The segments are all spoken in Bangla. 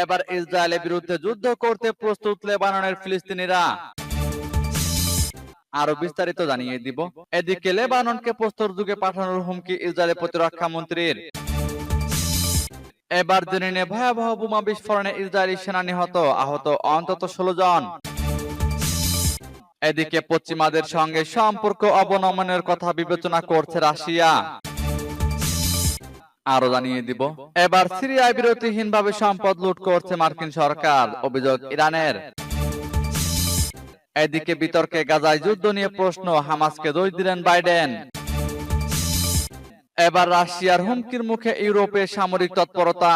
এবার ইসরায়েলের বিরুদ্ধে যুদ্ধ করতে প্রস্তুত লেবাননের ফিলিস্তিনিরা। আরও বিস্তারিত জানিয়ে দিব। এদিকে লেবাননকে প্রস্তর যুগে পাঠানোর হুমকি ইসরায়েলের প্রতিরক্ষা মন্ত্রীর। এবার জেনে নিয়ে ভয়াবহ বোমা বিস্ফোরণে ইসরায়েলি সেনা নিহত, আহত অন্তত ষোলো জন। এদিকে পশ্চিমাদের সঙ্গে সম্পর্ক অবনমনের কথা বিবেচনা করছে রাশিয়া। আরও জানিয়ে দিব। এবার সিরিয়ায় বিরতিহীনভাবে সম্পদ লুট করছে মার্কিন সরকার। অভিযোগ ইরানের। এদিকে বিতর্কে গাজায় যুদ্ধ নিয়ে প্রশ্ন, হামাসকে দোষ দিলেন বাইডেন। এবার রাশিয়ার হুমকির মুখে ইউরোপে সামরিক তৎপরতা।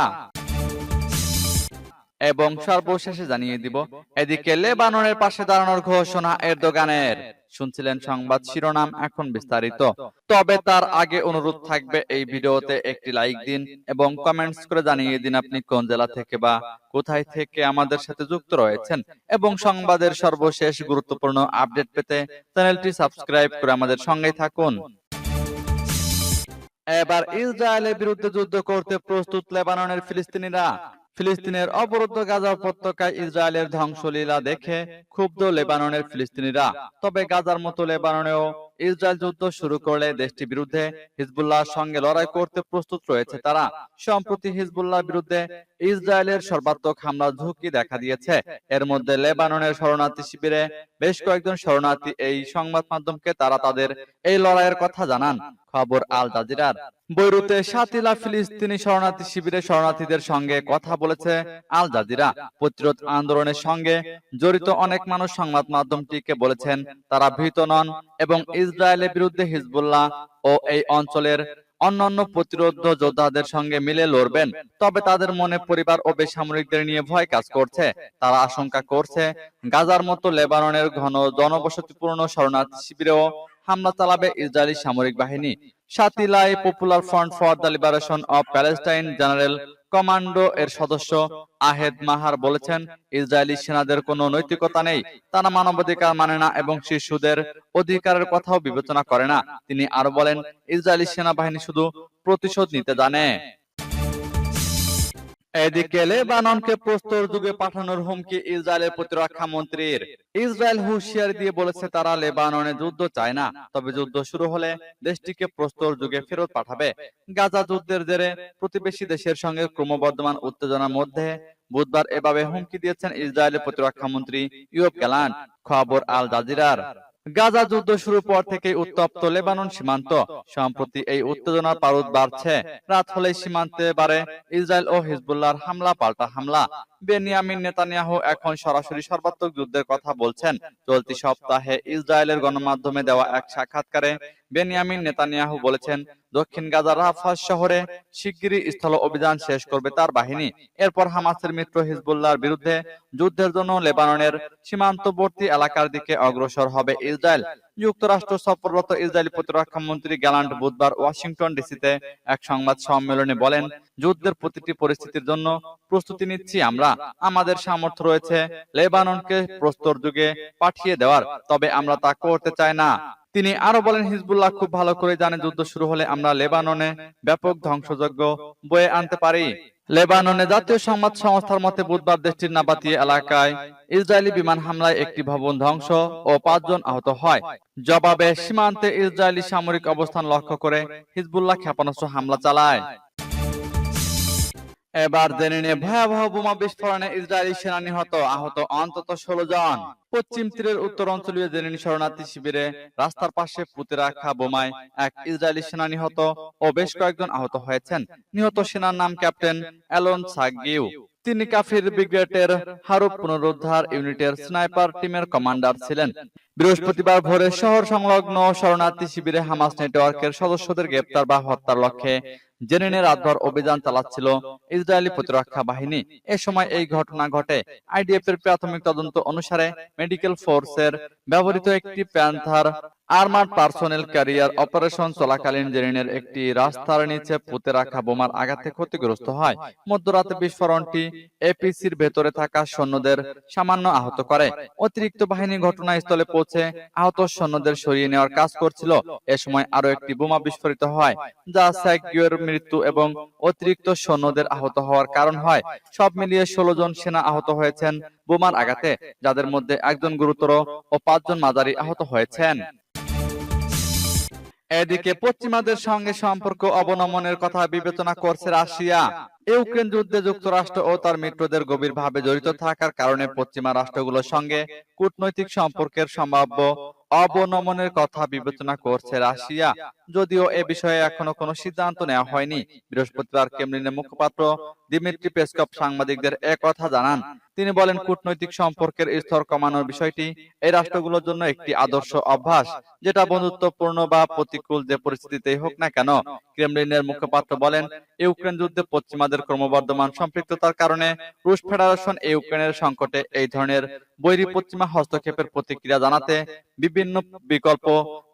এবং সর্বশেষে জানিয়ে দিব, এদিকে লেবাননের পাশে দাঁড়ানোর ঘোষণা এরদোগানের। শুনছিলেন সংবাদ শিরোনাম এখন বিস্তারিত। তবে তার আগে অনুরোধ থাকবে এই ভিডিওতে একটি লাইক দিন এবং কমেন্টস করে জানিয়ে দিন আপনি কোন জেলা থেকে বা কোথায় থেকে আমাদের সাথে যুক্ত রয়েছেন এবং সংবাদের সর্বশেষ গুরুত্বপূর্ণ আপডেট পেতে চ্যানেলটি সাবস্ক্রাইব করে আমাদের সঙ্গেই থাকুন। এবার ইসরায়েলের বিরুদ্ধে যুদ্ধ করতে প্রস্তুত লেবাননের ফিলিস্তিনিরা। ফিলিস্তিনের অবরুদ্ধ গাজা উপত্যকায় ইসরায়েলের ধ্বংসলীলা দেখে ক্ষুব্ধ লেবাননের ফিলিস্তিনিরা। তবে গাজার মতো লেবাননেও ইসরায়েল যুদ্ধ শুরু করলে দেশটির বিরুদ্ধে হিজবুল্লাহর সঙ্গে লড়াই করতে প্রস্তুত রয়েছে তারা। সম্প্রতি হিজবুল্লাহর বিরুদ্ধে ইসরায়েলের সর্বাত্মক হামলার ঝুঁকি দেখা দিয়েছে। এর মধ্যে লেবাননের শরণার্থী শিবিরে বেশ কয়েকজন শরণার্থী এই সংবাদ মাধ্যমকে তারা তাদের এই লড়াইয়ের কথা জানান। খবর আল জাজিরার। বৈরুতে সাতিলা ফিলিস্তিনি শরণার্থী শিবিরের শরণার্থীদের সঙ্গে কথা বলেছে আল জাজিরা। প্রতিরোধ আন্দোলনের সঙ্গে জড়িত অনেক মানুষ সংবাদ মাধ্যমটিকে বলেছেন তারা ভীত নন এবং ইসরায়েলের বিরুদ্ধে হিজবুল্লাহ ও এই অঞ্চলের অন্যান্য প্রতিরোধ যোদ্ধাদের সঙ্গে মিলে লড়বেন। তবে তাদের মনে পরিবার ও বেসামরিকদের নিয়ে ভয় কাজ করছে। তারা আশঙ্কা করছে গাজার মতো লেবাননের ঘন জনবসতিপূর্ণ শরণার্থী শিবিরেও হামলা চালাবে ইসরায়েলি সামরিক বাহিনী। সাতিলাই popular front for the liberation of Palestine general commando এর সদস্য আহেদ মাহার বলেছেন, ইসরায়েলি সেনাদের কোনো নৈতিকতা নেই, তারা মানবাধিকার মানে না এবং শিশুদের অধিকারের কথাও বিবেচনা করে না। তিনি আরও বলেন, ইসরায়েলি সেনাবাহিনী শুধু প্রতিশোধ নিতে জানে। এদিকে লেবাননকে প্রস্তর যুগে পাঠানোর হুমকি ইসরায়েলের প্রতিরক্ষা মন্ত্রীর ইসরায়েল হুঁশিয়ারি দিয়ে বলেছে তারা লেবাননে যুদ্ধ চায় না। তবে যুদ্ধ শুরু হলে দেশটিকে প্রস্তর যুগে ফেরত পাঠাবে। গাজা যুদ্ধের জেরে প্রতিবেশী দেশের সঙ্গে ক্রমবর্ধমান উত্তেজনার মধ্যে বুধবার এভাবে হুমকি দিয়েছেন ইসরায়েলের প্রতিরক্ষা মন্ত্রী ইউব গ্যালান্ট খবর আল জাজিরার। গাজা যুদ্ধ শুরুর পর থেকে উত্তপ্ত লেবানন সীমান্ত। সম্প্রতি এই উত্তেজনার পারদ বাড়ছে। রাত হলে সীমান্তে বাড়ে ইসরায়েল ও হিজবুল্লাহর হামলা, পাল্টা হামলা। বেনিয়ামিন নেতানিয়াহু এখন সরাসরি সর্বাত্মক যুদ্ধের কথা বলছেন। চলতি সপ্তাহে ইসরায়েলের গণমাধ্যমে দেওয়া এক সাক্ষাৎকারে বেনিয়ামিন নেতানিয়াহু বলেছেন দক্ষিণ গাজার রাফাজ শহরে শিগগিরই স্থল অভিযান শেষ করবে তার বাহিনী। এরপর হামাসের মিত্র হিজবুল্লাহর বিরুদ্ধে যুদ্ধের জন্য লেবাননের সীমান্তবর্তী এলাকার দিকে অগ্রসর হবে ইসরায়েল। যুক্তরাষ্ট্র সফররত ইসরায়েলি প্রতিরক্ষা মন্ত্রী গ্যালান্ট বুধবার ওয়াশিংটন ডিসিতে এক সংবাদ সম্মেলনে বলেন, যুদ্ধের প্রতিটি পরিস্থিতির জন্য প্রস্তুতি নিচ্ছি আমরা। আমাদের সামর্থ্য রয়েছে লেবাননকে প্রস্তর যুগে পাঠিয়ে দেওয়ার। তবে আমরা তা করতে চাই না। তিনি আরও বলেন, হিজবুল্লাহ খুব ভালো করে জানে যুদ্ধ শুরু হলে আমরা লেবাননে ব্যাপক ধ্বংসযজ্ঞ বয়ে আনতে পারি। লেবাননে জাতীয় সংবাদ সংস্থার মতে, বুধবার দেশটির নাবাতি এলাকায় ইসরায়েলি বিমান হামলায় একটি ভবন ধ্বংস ও পাঁচজন আহত হয়। জবাবে, সীমান্তে ইসরায়েলি সামরিক অবস্থান লক্ষ্য করে হিজবুল্লাহ ক্ষেপণাস্ত্র হামলা চালায়। এবার জেনে নিয়ে ভয়াবহ বোমা বিস্ফোরণে ইসরায়েলি সেনা নিহত, আহত অন্তত ষোলো জন। পশ্চিম তীরের উত্তর অঞ্চলীয় জেনিনি শরণার্থী শিবিরে। রাস্তার পাশে পুঁতে রাখা বোমায় এক ইসরায়েলি সেনা নিহত ও বেশ কয়েকজন আহত হয়েছেন। নিহত সেনার নাম ক্যাপ্টেন অ্যালন সাগিউ। তিনি কাফির ব্রিগেডের হারুপ পুনরুদ্ধার ইউনিটের স্নাইপার টিমের কমান্ডার ছিলেন। বৃহস্পতিবার ভোরে শহর সংলগ্ন শরণার্থী শিবিরে হামাস নেটওয়ার্কের সদস্যদের গ্রেপ্তার বা হত্যার লক্ষ্যে জেনিনে রাতভর অভিযান চালাচ্ছিল ইসরায়েলি প্রতিরক্ষা বাহিনী। এ সময় এই ঘটনা ঘটে। আইডিএফ এর প্রাথমিক তদন্ত অনুসারে মেডিকেল ফোর্সের ব্যবহৃত একটি panther armoured personnel carrier operation চলাকালীন জেরিনের একটি রাস্তার নিচে পুঁতে রাখা বোমার আঘাতে ক্ষতিগ্রস্ত হয়। মধ্যরাতে বিস্ফোরণটি এপিসির ভেতরে থাকা সৈন্যদের সামান্য আহত করে অতিরিক্ত বাহিনী ঘটনাস্থলে পৌঁছে আহত সৈন্যদের সরিয়ে নেওয়ার কাজ করছিল। এ সময় আরও একটি বোমা বিস্ফোরিত হয়, যা সাইকিওর মৃত্যু এবং অতিরিক্ত সৈন্যদের আহত হওয়ার কারণ হয়। সব মিলিয়ে ষোলো জন সেনা আহত হয়েছেন বোমার আঘাতে, যাদের মধ্যে একজন গুরুতর ও পাঁচজন মাঝারি আহত হয়েছেন। এদিকে পশ্চিমাদের সঙ্গে সম্পর্ক অবনমনের কথা বিবেচনা করছে রাশিয়া। ইউক্রেন যুদ্ধে যুক্তরাষ্ট্র ও তার মিত্রদের গভীরভাবে জড়িত থাকার কারণে পশ্চিমা রাষ্ট্রগুলোর সঙ্গে কূটনৈতিক সম্পর্কের সম্ভাব্য অবনমনের কথা বিবেচনা করছে রাশিয়া। যদিও এ বিষয়ে এখনও কোনো সিদ্ধান্ত নেওয়া হয়নি। বৃহস্পতিবার ক্রেমলিনের মুখপাত্র দিমিত্রি পেসকপ সাংবাদিকদের কথা জানান। তিনি বলেন, কূটনৈতিক সম্পর্কের স্তর কমানোর বিষয়টি এই রাষ্ট্রগুলোর জন্য একটি আদর্শ অভ্যাস, যেটা বন্ধুত্বপূর্ণ বা প্রতিকূল যে পরিস্থিতিতেই হোক না কেন। ক্রেমলিনের মুখপাত্র বলেন, ইউক্রেন যুদ্ধে পশ্চিমাদের ক্রমবর্ধমান সম্পৃক্ততার কারণে রুশ ফেডারেশন ইউক্রেনের সংকটে এই ধরনের বৈরী পশ্চিমা হস্তক্ষেপের প্রতিক্রিয়া জানাতে বিভিন্ন বিকল্প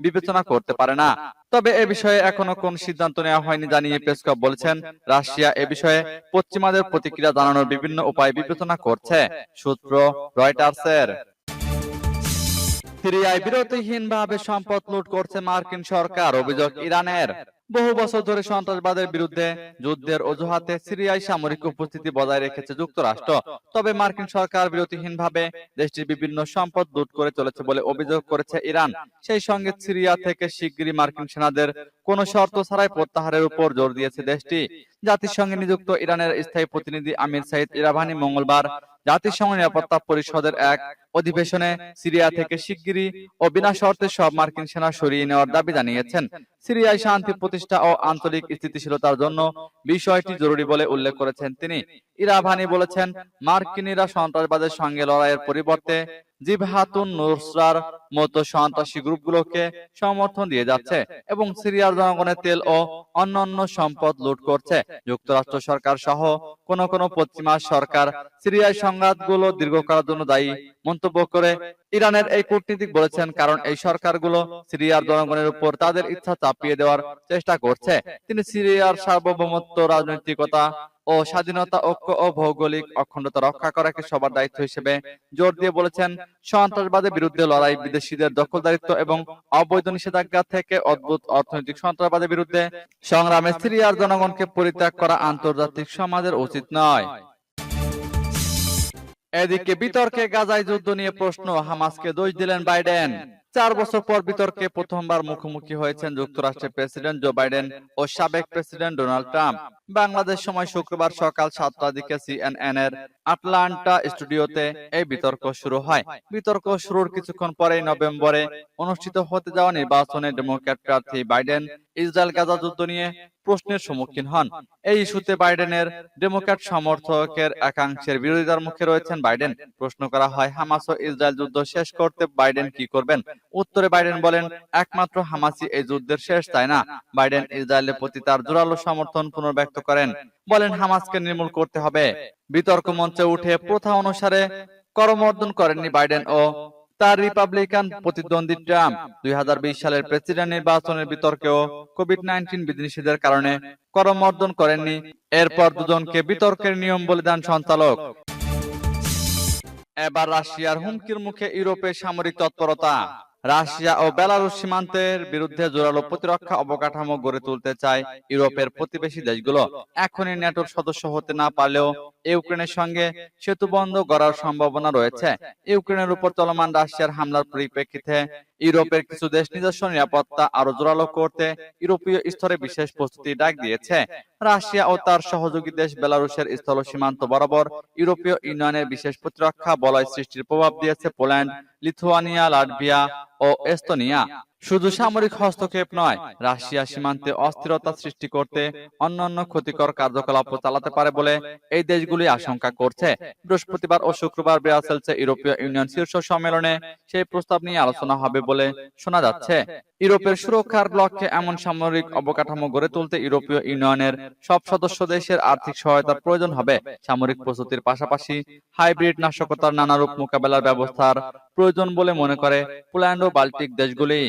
বিবেচনা করতে পারে না। তবে এ বিষয়ে এখনও কোন সিদ্ধান্ত নেওয়া হয়নি জানিয়ে পেসকপ বলেছেন, রাশিয়া এ বিষয়ে পশ্চিমাদের প্রতিক্রিয়া জানানোর বিভিন্ন উপায় বিবেচনা করছে, সূত্র রয়টার্সের সিরিয়ায় বিরতিহীনভাবে সম্পদ লুট করছে মার্কিন সরকার, অভিযোগ ইরানের। বহু বছর ধরে সন্ত্রাসবাদের বিরুদ্ধে যুদ্ধের অজুহাতে সিরিয়ায় সামরিক উপস্থিতি বজায় রেখেছে যুক্তরাষ্ট্র। তবে মার্কিন সরকার বিরতিহীনভাবে দেশটির বিভিন্ন সম্পদ লুট করে চলেছে বলে অভিযোগ করেছে ইরান। সেই সঙ্গে সিরিয়া থেকে শিগগিরই মার্কিন সেনাদের কোনো শর্ত ছাড়াই প্রত্যাহারের উপর জোর দিয়েছে দেশটি। জাতিসংঘে নিযুক্ত ইরানের স্থায়ী প্রতিনিধি আমির সাইদ ইরাভানি মঙ্গলবার জাতিসংঘ নিরাপত্তা পরিষদের এক অধিবেশনে সিরিয়া থেকে শিগগিরই ও বিনা শর্তে সব মার্কিন সেনা সরিয়ে নেওয়ার দাবি জানিয়েছেন। সিরিয়ায় শান্তি প্রতিষ্ঠা ও আন্তরিক স্থিতিশীলতার জন্য বিষয়টি জরুরি বলে উল্লেখ করেছেন তিনি। ইরাভানি বলেছেন মার্কিনীরা সন্ত্রাসবাদের সঙ্গে লড়াইয়ের পরিবর্তে জিবহাতুন নুসরার মতো সন্ত্রাসী গ্রুপগুলোকে সমর্থন দিয়ে যাচ্ছে এবং সিরিয়ার জনগণের তেল ও অন্যান্য সম্পদ লুট করছে। যুক্তরাষ্ট্র সরকার সহ কোন কোন পশ্চিমা সরকার সিরিয়ায় সংঘাতগুলো দীর্ঘকালের জন্য দায়ী মন্তব্য করে ইরানের এই কূটনীতিক বলেছেন, কারণ এই সরকারগুলো সিরিয়ার জনগণের উপর তাদের ইচ্ছা চাপিয়ে দেওয়ার চেষ্টা করছে। তিনি সিরিয়ার সার্বভৌমত্ব, রাজনৈতিকতা ও স্বাধীনতা, ঐক্য ও ভৌগোলিক অখণ্ডতা রক্ষা করাকে সবার দায়িত্ব হিসেবে জোর দিয়ে বলেছেন। সন্ত্রাসবাদের বিরুদ্ধে লড়াই বিদেশিদের দখলদারিত্ব এবং অবৈধ নিষেধাজ্ঞা থেকে অদ্ভুত অর্থনৈতিক সন্ত্রাসবাদের বিরুদ্ধে সংগ্রামে সিরিয়ার জনগণকে পরিত্যাগ করা আন্তর্জাতিক সমাজের উচিত নয়। এদিকে বিতর্কে গাজায় যুদ্ধ নিয়ে প্রশ্ন হামাসকে দোষ দিলেন বাইডেন। চার বছর পর বিতর্কে প্রথমবার মুখোমুখি হয়েছেন যুক্তরাষ্ট্রের প্রেসিডেন্ট জো বাইডেন ও সাবেক প্রেসিডেন্ট ডোনাল্ড ট্রাম্প। বাংলাদেশ সময় শুক্রবার সকাল সাতটার দিকে সিএনএন এর আটলান্টা স্টুডিওতে এই বিতর্ক শুরু হয়। বিতর্ক শুরুর কিছুক্ষণ পরেই নভেম্বরে অনুষ্ঠিত হতে যাওয়া নির্বাচনে ডেমোক্র্যাট প্রার্থী বাইডেন ইসরায়েল গাজা যুদ্ধ নিয়ে প্রশ্নের সম্মুখীন হন। এই ইস্যুতে বাইডেনের ডেমোক্র্যাট সমর্থকের একাংশের বিরোধিতার মুখে রয়েছেন বাইডেন। প্রশ্ন করা হয়, হামাস ও ইসরায়েল যুদ্ধ শেষ করতে বাইডেন কি করবেন? উত্তরে বাইডেন বলেন, একমাত্র হামাসি এই যুদ্ধের শেষ, তাই না? বাইডেন ইসরায়েলের প্রতি তার জোরালো সমর্থন পুনর্ব্যক্ত করেন। বলেন, হামাসকে নির্মূল করতে হবে। বিতর্ক মঞ্চে উঠে প্রথা অনুসারে করমর্দন করেননি বাইডেন ও তার রিপাবলিকান প্রতিদ্বন্দ্বী ট্রাম্প দুই সালের প্রেসিডেন্ট নির্বাচনের বিতর্কেও কোভিড নাইন্টিন বিধিনিষেধের কারণে করমর্দন করেননি। এরপর দুজনকে বিতর্কের নিয়ম বলে দেন সঞ্চালক। এবার রাশিয়ার হুমকির মুখে ইউরোপের সামরিক তৎপরতা। রাশিয়া ও বেলারুশ সীমান্তের বিরুদ্ধে জোরালো প্রতিরক্ষা অবকাঠামো গড়ে তুলতে চায় ইউরোপের প্রতিবেশী দেশগুলো। এখনই ন্যাটোর সদস্য হতে না পারলেও ইউক্রেনের সঙ্গে সেতু বন্ধ করার সম্ভাবনা রয়েছে। ইউক্রেনের উপর চলমান রাশিয়ার হামলার পরিপ্রেক্ষিতে ইউরোপের কিছু দেশ নিজস্ব নিরাপত্তা আরও জোরালো করতে ইউরোপীয় স্তরে বিশেষ প্রস্তুতি ডাক দিয়েছে। রাশিয়া ও তার সহযোগী দেশ বেলারুশের স্থল সীমান্ত বরাবর ইউরোপীয় ইউনিয়নের বিশেষ প্রতিরক্ষা বলয় সৃষ্টির প্রভাব দিয়েছে পোল্যান্ড লিথুয়ানিয়া লাটভিয়া ও এস্তোনিয়া। শুধু সামরিক হস্তক্ষেপ নয় রাশিয়া সীমান্তে অস্থিরতা সৃষ্টি করতে অন্যান্য ক্ষতিকর কার্যকলাপ চালাতে পারে বলে এই দেশগুলি আশঙ্কা করছে। বৃহস্পতিবার ও শুক্রবার ব্রাসেলসে ইউরোপীয় ইউনিয়ন শীর্ষ সম্মেলনে সেই প্রস্তাব নিয়ে আলোচনা হবে বলে শোনা যাচ্ছে। ইউরোপের সুরক্ষার লক্ষ্যে এমন সামরিক অবকাঠামো গড়ে তুলতে ইউরোপীয় ইউনিয়নের সব সদস্য দেশের আর্থিক সহায়তার প্রয়োজন হবে। সামরিক প্রস্তুতির পাশাপাশি হাইব্রিড নাশকতার নানারূপ মোকাবেলার ব্যবস্থার প্রয়োজন বলে মনে করে পোল্যান্ড ও বাল্টিক দেশগুলি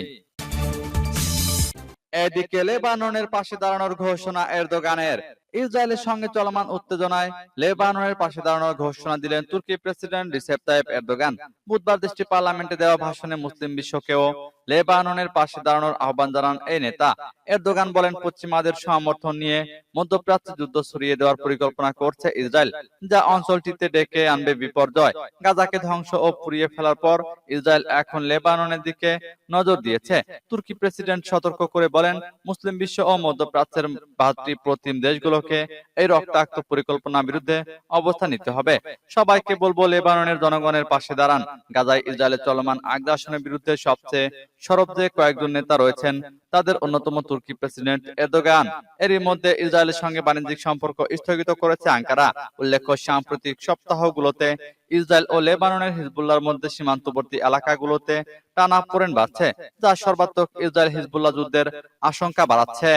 এদিকে লেবাননের পাশে দাঁড়ানোর ঘোষণা এরদোগানের। ইসরায়েলের সঙ্গে চলমান উত্তেজনায় লেবাননের পাশে দাঁড়ানোর ঘোষণা দিলেন তুর্কি প্রেসিডেন্ট রিসেপ তাইপ এরদোগান। বুধবার দেশটি পার্লামেন্টে দেওয়া ভাষণে মুসলিম বিশ্বকেও লেবাননের পাশে দাঁড়ানোর আহ্বান জানান এই নেতা। এরদোগান বলেন, পশ্চিমাদের সমর্থন নিয়ে মধ্যপ্রাচ্যে যুদ্ধ ছড়িয়ে দেওয়ার পরিকল্পনা করছে ইসরায়েল, যা অঞ্চলটিতে ডেকে আনবে বিপর্যয়। গাজাকে ধ্বংস ও পুড়িয়ে ফেলার পর ইসরায়েল এখন লেবাননের দিকে নজর দিয়েছে। তুর্কি প্রেসিডেন্ট সতর্ক করে বলেন, মুসলিম বিশ্ব ও মধ্যপ্রাচ্যের ভাতৃ প্রতিম দেশগুলোকে এই রক্তাক্ত পরিকল্পনার বিরুদ্ধে অবস্থান নিতে হবে। সবাইকে বলব, লেবাননের জনগণের পাশে দাঁড়ান। গাজায় ইসরায়েলের চলমান আগ্রাসনের বিরুদ্ধে সবচেয়ে সরব যে কয়েকজন নেতা রয়েছেন, তাদের অন্যতম তুর্কি প্রেসিডেন্ট এরদোগান। এরই মধ্যে ইসরায়েলের সঙ্গে বাণিজ্যিক সম্পর্ক স্থগিত করেছে আঙ্কারা। উল্লেখ্য, সাম্প্রতিক সপ্তাহগুলোতে ইসরায়েল ও লেবাননের হিজবুল্লাহর মধ্যে সীমান্তবর্তী এলাকাগুলোতে টানা পড়েন বাড়ছে, যা সর্বাত্মক ইসরায়েল হিজবুল্লাহ যুদ্ধের আশঙ্কা বাড়াচ্ছে।